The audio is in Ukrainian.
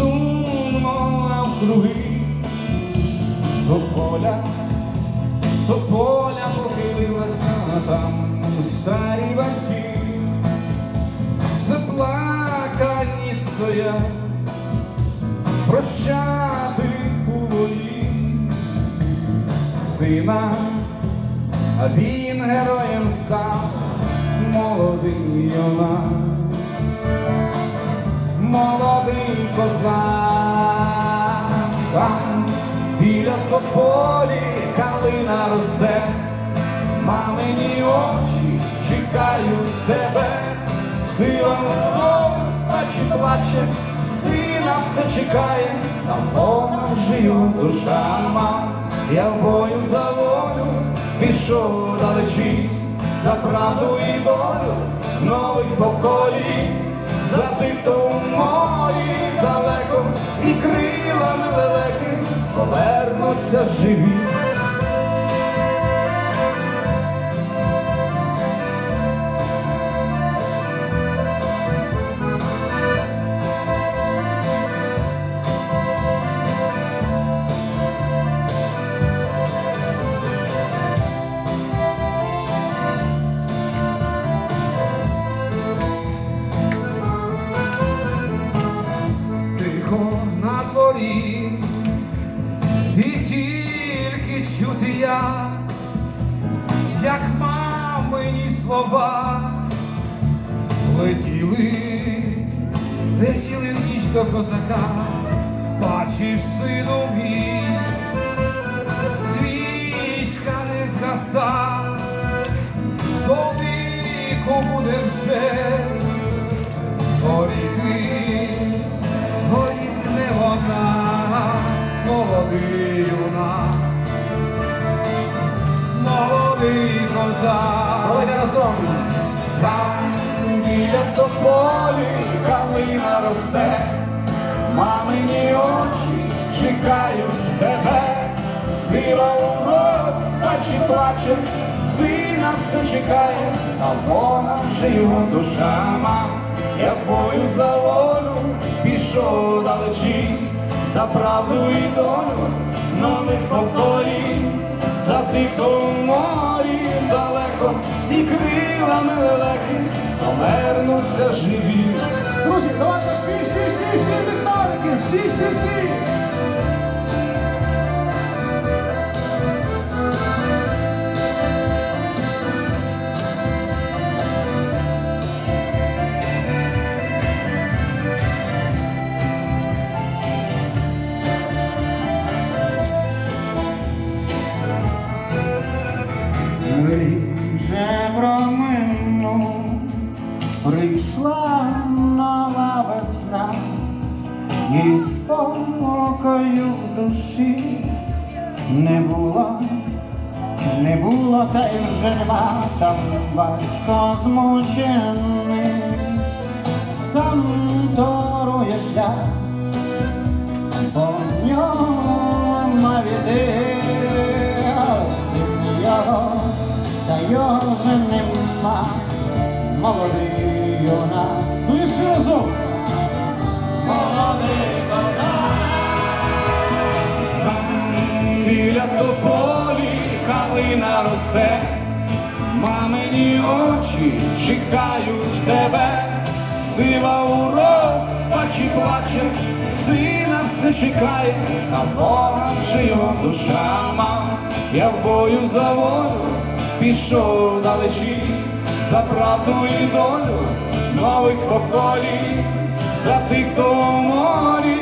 сумно навкруги, то поля, то поля похилилася там старі батьки, заплакані стоять, прощати було їм сина, а він героєм став молодий юнак молодий там біля тополі калина росте, мамині очі чекають тебе, сила розпачі плаче, сина все чекає, там поможию душа мам, я в бою за волю пішов далечі, за правду і долю нових поколінь. За тих, хто повернуться живі. Тихо на слова летіли, летіли в ніч до козака, бачиш, сину мій, свічка не згаса, до віку буде вже горіти, горіти не вона, молодий козак. Давайте разом. Там біля тополі калина росте, мамині очі чекають тебе, сила у розпачі плаче, сина все чекає, а вона вже його душа мам. Я бою за волю пішов далечі, за правду і долю нових поколінь, за тихом морі далеко і крилами лелеки повернуться живі. Друзі, давайте всі, всі, всі, всі вікторики, всі, всі, всі. Прийшла нова весна, і спокою в душі. Не було, не було, та й вже нема там батько змучений, сам торує шлях, по ньому віде, калина росте, мамині очі чекають тебе, сива у розпачі плаче, сина все чекає, а Бога вже його душа мам. Я в бою за волю пішов далечі, за правду і долю нових поколінь, за тих, хто у морі